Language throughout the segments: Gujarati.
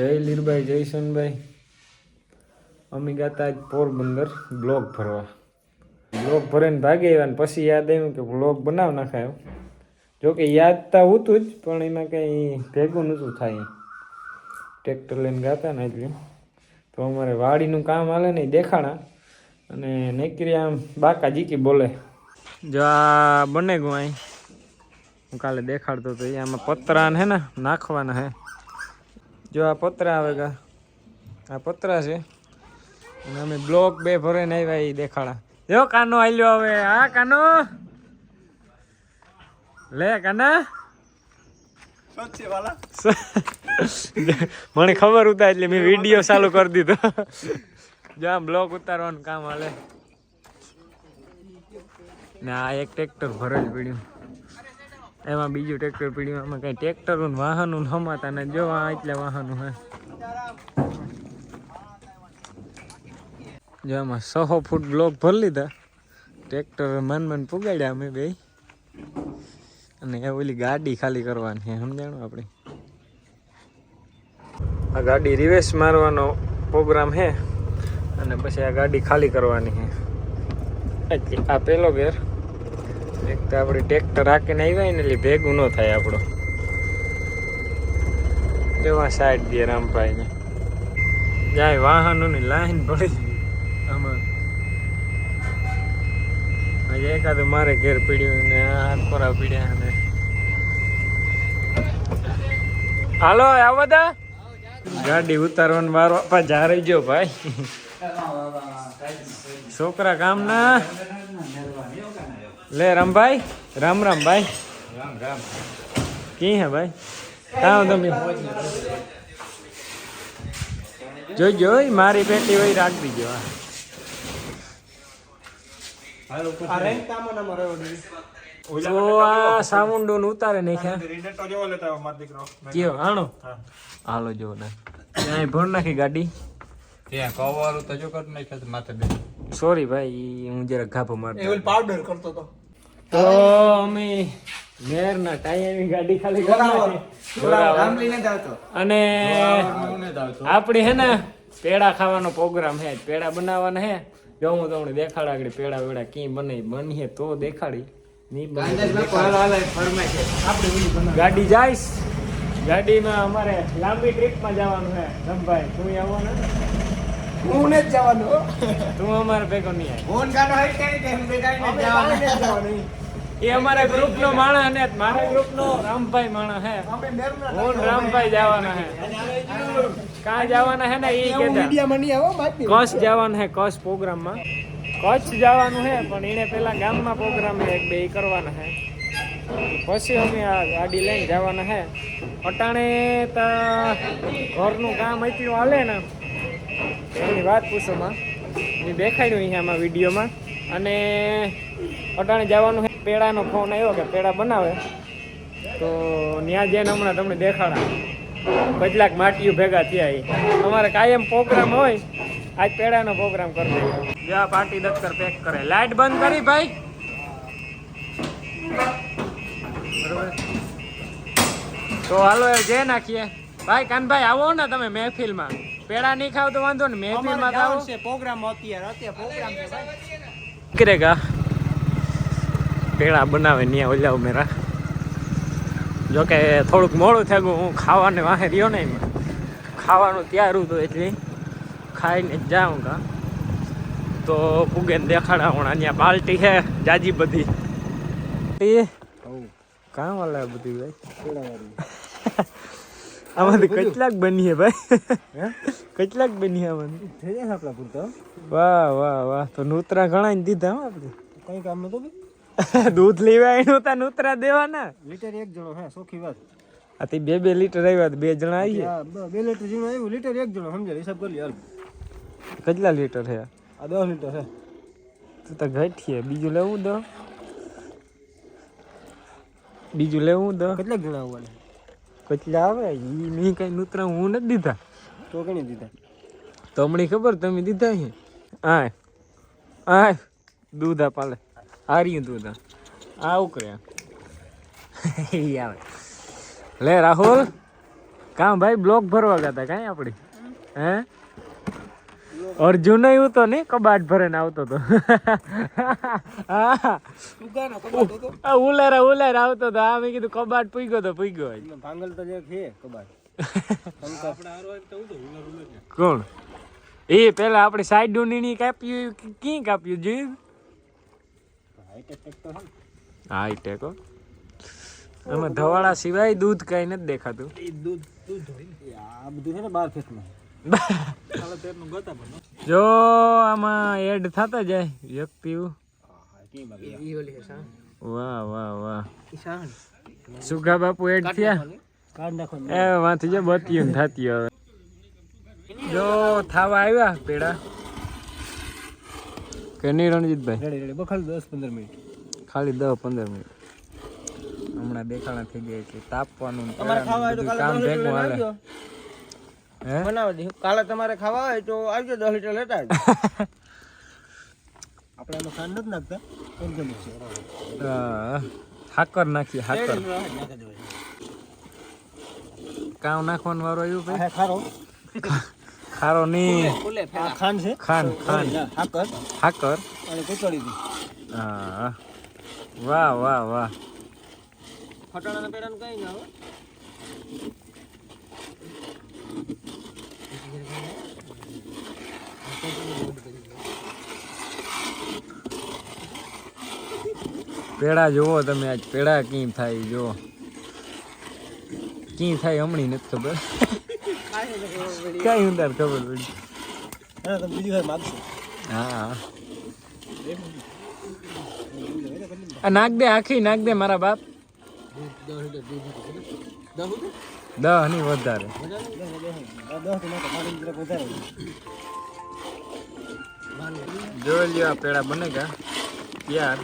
જય લીરભાઈ જયસનભાઈ અમે ગાતા આજ પોરબંદર બ્લોગ ભરવા. બ્લોગ ભરીને ભાગી આવ્યા ને પછી યાદ આવ્યું કે બ્લોગ બનાવ નાખાયો જો કે યાદ તો હતું જ, પણ એમાં કંઈ ભેગું નહોતું થાય. ટ્રેક્ટર લઈને ગાતા ને એટલે. તો અમારે વાડીનું કામ હાલે ને દેખાણા. અને નીકળી આમ બાકા જીકી બોલે. જો આ બને ગયું અહીં. હું કાલે દેખાડતો હતો એ આમાં પતરા હે ને, નાખવાના હે. જો આ પતરા આવે ગા. આ પતરા છે. અને અમે બ્લોક બે ભરીને આવ્યા એ દેખાડા. જો કાનો આલ્યો હવે. હા, કાનો? લે, કાના? મને ખબર ઉતા એટલે મેં વીડિયો ચાલુ કરી દીધો. જો આમ બ્લોક ઉતારવાનું કામ હાલે. ને એક ટ્રેક્ટર ભરેલ પડ્યું. એમાં બીજું ટ્રેક્ટર પડ્યું, આમાં કઈ ટ્રેક્ટર વાહનો હમાતા ને જો આ એટલે વાહનો હે. જો આમાં સો ફૂટ બ્લોક ભરી લીધા. ટ્રેક્ટર મન મન પુગાડ્યા અમે બે અને એ ઓલી ગાડી ખાલી કરવાની છે, સમજાણું આપણે? આ ગાડી રિવેસ મારવાનો પ્રોગ્રામ છે. અને પછી આ ગાડી ખાલી કરવાની છે. આ પેલો ગેર એક તો આપણે ટ્રેક્ટર રાખીને આવ્યા ને એટલે ભેગું ન થાય આપણો એવા સાઈડ દે રામભાઈ ને જાય વાહનોની લાઈન પડી આમાં. એકાદ એકાદું મારે ઘેર પીડ્યું ને હાથ ખોરા પીડ્યા ને. હાલો આવો દા ગાડી ઉતારવાનું મારો આપા જા રહી ગયો ભાઈ. છોકરા કામ ના લે, રામભાઈ. રામ રામ ભાઈ રામ રામ કી હે ભાઈ? કાં તમે જોઈ જોઈ, મારી પેટી હોય રાખ દીજો આ સાઉન્ડો ઉતારે નાખ્યા. કયો આણો હાલો, જો ને ત્યાં ભર નાખી ગાડી. ત્યાં કવર તો જો નાખ્યા માથે બે. સોરી ભાઈ હું જરા ઘાપો મારતો પાવડર કરતો તો. તો અમે મેરના ટાઈમની ગાડી ખાલી કરી નાખી. જોરાવર. અને આપણી હે ને પેડા ખાવાનો પ્રોગ્રામ હે પેડા બનાવવાના હે. જો હું તમને દેખાડ આગળ પેડા વેડા કી બને બનીએ તો દેખાડી. ની ગાડી જાઈશ. ગાડીમાં અમારે લાંબી ટ્રીપમાં જવાનું હે. રમભાઈ તું આવવાનો હું ને જ જવાનું તું અમારે ભેગો નહીં ફોન કાઢો હોય કે કેમ ભેગા અમે જવાનું. એ અમારા ગ્રુપ નો માણસ ને મારા ગ્રુપ નો રામભાઈ માણસ હે. અમે હું રામભાઈ જવાના હે. કાં જવાના હે ને એ હું કેતા. મીડિયામાં નહીં આવો બાકી. કચ્છ જવાનું હે કચ્છ પ્રોગ્રામમાં. કચ્છ જવાનું હે પણ એને પેલા ગામમાં પ્રોગ્રામ હે એક બે કરવાના હે. પછી અમે આ ગાડી લઈને જવાના હે. અટાણે તો ઘરનું કામ એટલું હાલે ને એની વાત પૂછોમાં એ દેખાડ્યું અહીંયામાં વિડીયોમાં. અને અટાણે જવાનું પેડાનો ફોન આવ્યો કે પેડા બનાવે. તો ત્યાં જઈને હમણાં તમને દેખાડા. કેટલાક માટીઓ ભેગા થયા ઈ. અમારે કાયમ પ્રોગ્રામ હોય, આજ પેડાનો પ્રોગ્રામ કરી દઈએ. જો આ પાર્ટી દફતર પેક કરે. લાઈટ બંધ કરી ભાઈ. બરોબર? તો હાલો, એ જે નાખીએ. ભાઈ કાનભાઈ આવો ને તમે મહેફિલમાં. પેડા નહીં ખાવ તો વાંધો ને મહેફિલમાં તો આવો છે પ્રોગ્રામ અત્યારે અત્યારે પ્રોગ્રામ છે ભાઈ કરેગા. પેડા બનાવે ત્યાં ઓલા ઉમેરા. જો કે થોડુંક મોડું થઈ ગયું હું ખાવાને વાહે રહ્યો ને એમાં. ખાવાનું તૈયાર તો એટલે ખાઈને જ જાઉં કા તો પૂગે દેખાડા હું અહીંયા બાલ્ટી છે જાજી બધી. કાં વાલા બધી ભાઈ. આમાંથી કેટલાક બનીએ ભાઈ? કેટલાક બનીએ આમાંથી? થઈ જાય આપણા પૂરતા વાહ વાહ વાહ. તો નૂતરા ઘણા દીધા હો આપણે. કઈ કામ નતો ભાઈ? દૂધ લેવા એનું તા નૂતરા દેવાના. લીટર એક જણો હે સોખી વાત. આ તે બે બે લીટર આવ્યા બે જણા આવીએ હા, બે લીટર જેવું આવ્યું લીટર એક જણો સમજે હિસાબ કરી હાલ. કેટલા લીટર છે આ દસ લીટર હે. તું તો ઘટીએ. બીજું લેવું દો. બીજું લેવું દો. કેટલાક જણા આવવાના? કેટલા આવે ઈ નહીં કઈ નૂતરા હું નથી દીધા. તો કણી દીધા. તો હમણાં ખબર તમે દીધા છે આય આય દૂધા પાલે. હાર્યું દૂધા. આ ઉકળ્યા. ઈ આવે. લે રાહુલ કાં ભાઈ બ્લોક ભરવા ગયા કાંઈ આપણી હે? અર્જુન એવું તો નહીં કબાટ ભરીને આવતો તો. આ ઉલેરા ઉલેરા આવતો હતો આ મેં કીધું કબાટ પૂગ્યો તો પૂગ્યો. ભાંગલ તો જે છે કબાટ. કોણ? એ પેલા આપણે સાઈડ ડુની કાપ્યું કી કાપ્યું જોયું? હાઈટેક ટેકો એમાં ધવાળા સિવાય દૂધ કઈ નથી દેખાતું. દૂધ દૂધ આ બધું છે ને બાર ફેસમાં. જો આમાં એડ થતા જાય વ્યક્તિ વાહ વાહ વાહ. સુગા બાપુ એડ થયા? એ વાંથી જો બત્યું થતી હવે. જો થાવા આવ્યા પેડા કે નહીં રણજીતભાઈ? બખાલ દસ પંદર મિનિટ. ખાલી દસ પંદર મિનિટ. હમણાં દેખાણા થઈ ગયા એટલે તાપવાનું કામ ભેગું હાલે. બનાવી દઈશું કાલે તમારે ખાવા હોય તો આવજો દસ લીટર લેતા આપણે એમાં ખાંડ નથી નાખતા. એકદમ છે હા, હાકર નાખી હાકર કાવ નાખવાનું વારો આવ્યું ભાઈ? ખારો. ખારો ની ખાંડ છે? ખાંડ ખાંડ સાકર હાકર. અને કોચડી દી. હા. વાહ વાહ વાહ. ફટાણાના પેડાનું કઈ ના આવે પેડા જોવો તમે આજ. પેડા કી થાય જો? કી થાય હમણી નથી ખબર. કઈ ઉંદર ખબર પડી. હા આ નાખ દે આખી નાખ દે મારા બાપ. દહની વધારે. જોઈ લ્યો આ પેડા બનેગા યાર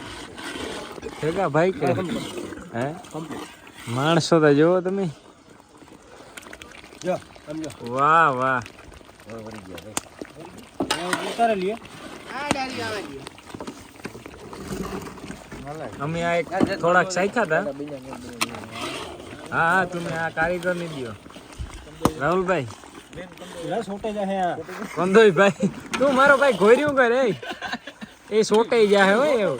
ભેગા ભાઈ કે? હે? માણસો તો જોવો તમે. વાહ વાહ. અમે આ એક થોડાક શીખ્યા હતા. હા હા તમે આ કારીગરની દો રાહુલભાઈ. કંદોઈ. ભાઈ તું મારો ભાઈ ઘોર્યું કરે. એ સોટાઈ જાય હોય એવું.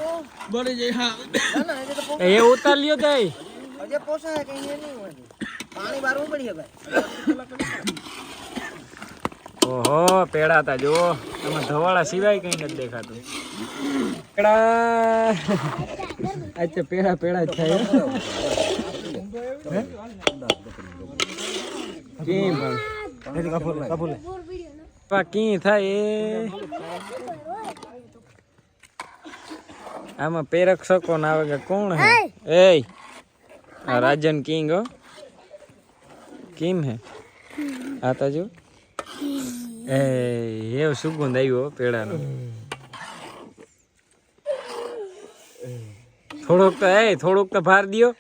બળી જાય હા. ના ના એ તો એ ઉતાર લ્યો તઈ. અજે પોસાય કે એ નહીં હોય. પાણી બારવું પડીએ ભાઈ. ઓહો પેડા તા જુઓ. તમે ધવાળા સિવાય કઈ નથી દેખાતું. પેડા. અચ્છા પેડા પેડા જ થાય. હે? કેમ? પણ કપૂર કપૂર પા કી થાય એ? આમાં પેરક્ષકો ના આવે કે કોણ હે? એ આ રાજન કિંગ હો. કિમ હે? આ તો જો. એ એવો સુગંધ આવ્યો પેડાનો. થોડોક તો એ થોડોક તો ભાર દિયો.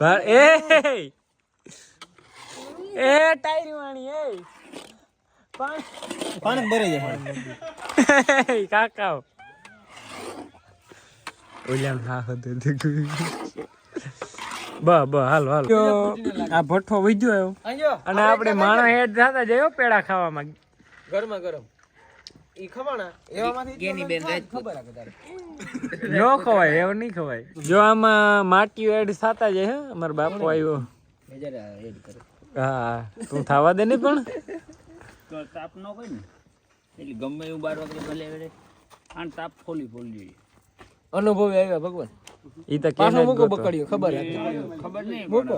ભાર એ એ ટાયરી વાણી એ પાણી પાણી ભરાઈ જાય. કાકા ઓલ્યામ હા હતું બ બ હાલો હાલો. આ ભઠ્ઠો વીજો આવ્યો અને આપણે માણો હેડ થતા જયો પેડા ખાવામાં. ગરમા ગરમ. ઈ ખવાણા એવામાંથી ગેની બેન ખબર આ ખવાય એવું નહીં ખવાય. જો આમાં માટી એડ થતા જાય હે અમારો બાપો આવ્યો. હા તું થાવા દે ને પણ. તો તાપ ન હોય ને. એટલે ગમે એવું બાર વાગે ભલે તાપ ફોલી ફોલી જોઈએ. અનુભવી આવ્યા ભગવાન. ઈ તો કેનો મૂકો બકડ્યો ખબર હતી ખબર નહીં મૂકો.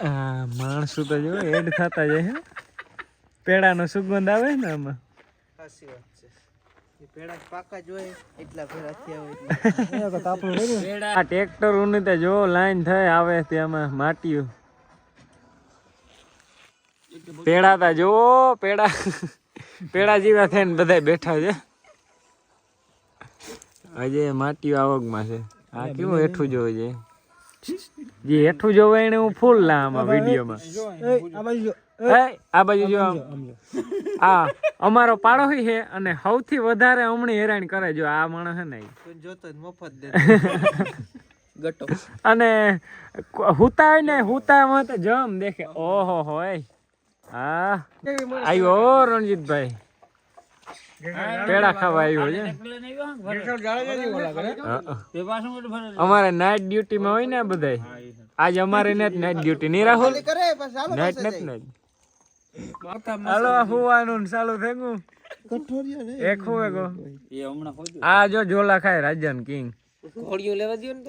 આ માણસો તો જો એડ થતા જાય હે. પેડાનો સુગંધ આવે ને આમાં. સાચી વાત છે. ટ્રેક્ટર ઉની જો લાઈન થાય આવે તેમાં માટીઓ પેડા તા જો પેડા પેડા જેવા થઈને બધા બેઠા છે. હજે માટીઓ આવકમાં છે. આ કેવું હેઠું જોવે છે. જે હેઠું જોવે એને હું ફૂલ ના આમાં વિડીયોમાં. આ બાજુ જો. આ બાજુ જો. આ અમારો પાડોશી છે અને સૌથી વધારે હમણાં હેરાન કરે જો આ માણસ છે ને જોતો મફત દે. અને હુતાય ને હુતામાં તો જમ દેખે. ઓહો હોય. હા. આવ્યો રણજીતભાઈ. પેડા ખાવા આવ્યો છે. ને? અમારે નાઇટ ડ્યુટીમાં હોય ને બધા આજ અમારે નથી નાઇટ ડ્યુટી નહીં રાહુલ? નાઇટ નથી ને હાલો હુવાનું ચાલુ થઈ ગયું એક હોવે ગો. એ હમણાં ખોદ્યું. આ જો ઝોલા ખાય રાજન કિંગ. ઘોડિયું લેવા દો ને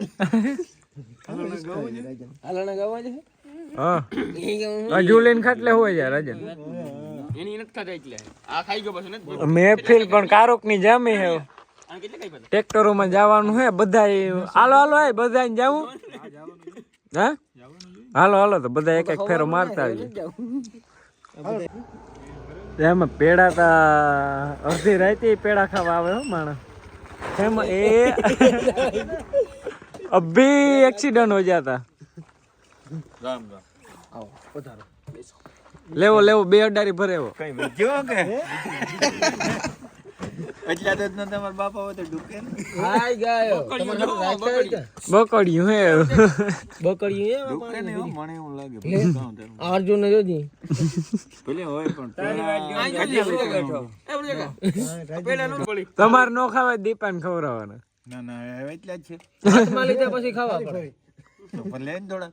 હાલણા ગાવા છે હા. હજુ લઈને ખાટલે હોય જાય રાજન. એની ખાતા એટલે. આ ખાઈ ગયો પછી નથી મહેફિલ પણ કારોકની જામી હે. ટ્રેક્ટરો ટ્રેક્ટરોમાં જવાનું હે બધા હાલો હાલો હે બધા જવું? હા? હાલો હાલો તો બધા એક એક ફેરો મારતા આવી એમાં પેડા તા અડધી રાતે પેડા ખાવા આવે હો માણસ. એમાં એ અભી એક્સિડન્ટ હો જાતા. રામ રામ. આવો પધારો લેવો લેવો બે અડારી ભરેવો કઈ ગયો કે? એટલા તો તમારા બાપા હોય તો ડૂકે હાય ગાયો. તમારે રાખતા હોય કે? બકડ્યું હે. બકડ્યું એ ડૂકે ને મને એવું લાગે. ભલે કાં તારું. અર્જુન ને જોજી. ભલે હોય પણ તમારે નો ખાવા દીપાને ખવડાવવાના. ના ના એટલા જ છે. લીધા પછી ખાવા પડે. તો પણ થોડા.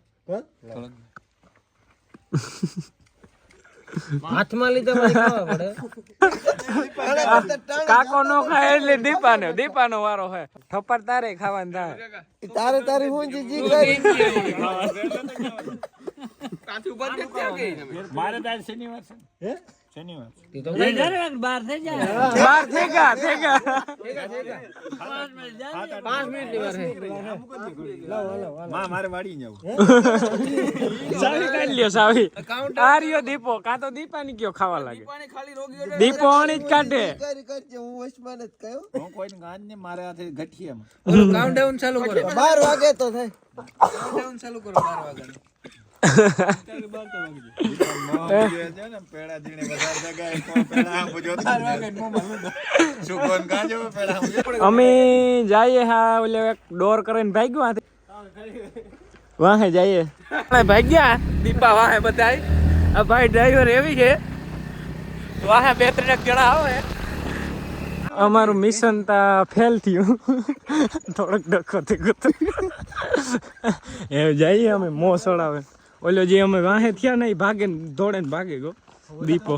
હાથમાં લીધા પડે. કાકો નો ખાય એટલે દીપાનો દીપાનો વારો હે થપ્પડ તારે ખાવાનું થાય તારે તારી હું જી જી મારે તો શનિવાર છે. હે? થઈ બાર થઈ ગયા થઈ ગયા પાંચ મિનિટની વાર હે માં મારે વાડી જવું સાવી કાઢ લ્યો સાવી આ રહ્યો દીપો કાં તો દીપાની કયો ખાવા લાગે દીપો અણી જ કાઢે હું કોઈ ગાંધ ને મારે હાથે ગઠિયામાં કાઉન્ટડાઉન ચાલુ કરો બાર વાગે તો થાય કાઉન્ટાઉન ચાલુ કરો બાર વાગે અમે જઈએ હા ઓલે એક ડોર કરીને ભાગ્યો વાહે જઈએ. ભાગ્યા. દીપા વાહે બધાય. આ ભાઈ ડ્રાઈવર એવી છે. વાહે બે ત્રણ જણા આવે. અમારું મિશન તા ફેલ થયું. થોડોક ડખો થઈ ગયો એ જઈએ અમે મોં સડાવે. ઓલો જે અમે વાહે થયા ને એ ભાગે ને દોડે ને ભાગે ગયો દીપો.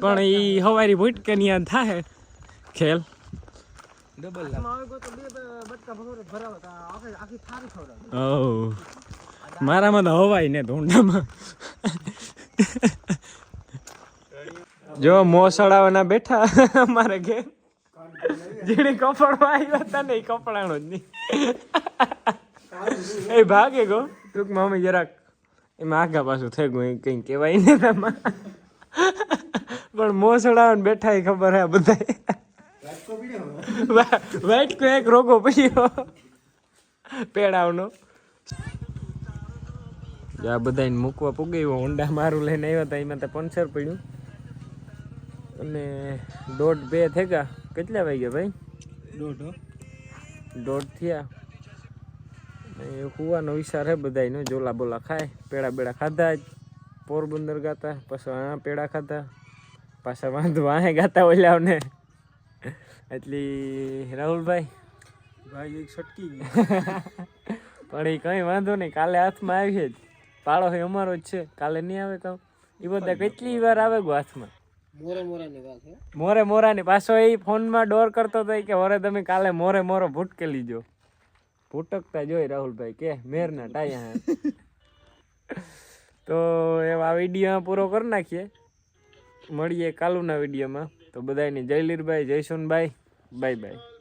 પણ એ હવારી ભૂટકે ત્યાં થાય ખેલ. ઓહ. મારામાં તો હવાય ને ધોંડામાં. જો મોસડાવાના બેઠા અમારે ઘેર. જેને કપડવા આવ્યા હતા ને એ કપડાનો જ નહીં. એ ભાગે ગો. ટૂંકમાં અમે જરાક એમાં આગા પાછું થઈ ગયું કંઈ કહેવાય ને તમા પણ મોસડાવાને બેઠા ખબર હે બધા વાઈટ કો એક રોગો પડ્યો. પેડાવનો. આ બધાને મૂકવા પુગાવ્યો હોન્ડા મારું લઈને આવ્યા હતા એમાં તો પંચર પડ્યું. અને દોઢ બે થઈ કેટલા વાગ્યા ભાઈ? દોઢ દોઢ થયા. ને હુવાનો વિચાર હે બધાયનો જોલા બોલા ખાય પેડા બેડા ખાધા જ પોરબંદર ગાતા પછી આ પેડા ખાધા પાછા વાંધો વાહે ગાતા ઓલ્યાવને એટલી રાહુલભાઈ? ભાઈ એક છટકી ગઈ. પણ એ કંઈ વાંધો નહીં કાલે હાથમાં આવી જ. પાડો હોય અમારો જ છે કાલે નહીં આવે કામ? એ બધા કેટલી વાર આવે ગો હાથમાં? મોરે મોરા ની વાત હે. મોરે મોરાની પાછો એ ફોનમાં ડોર કરતો હતો કે વરે તમે કાલે મોરે મોરો ભૂટકે લીજો ભૂટકતા જોઈ રાહુલભાઈ કે મેરના ટાયા તો એવા વીડિયો પૂરો કરી નાખીએ. મળીએ કાલુના વિડીયોમાં. તો બધાને જય લીરભાઈ બાય બાય.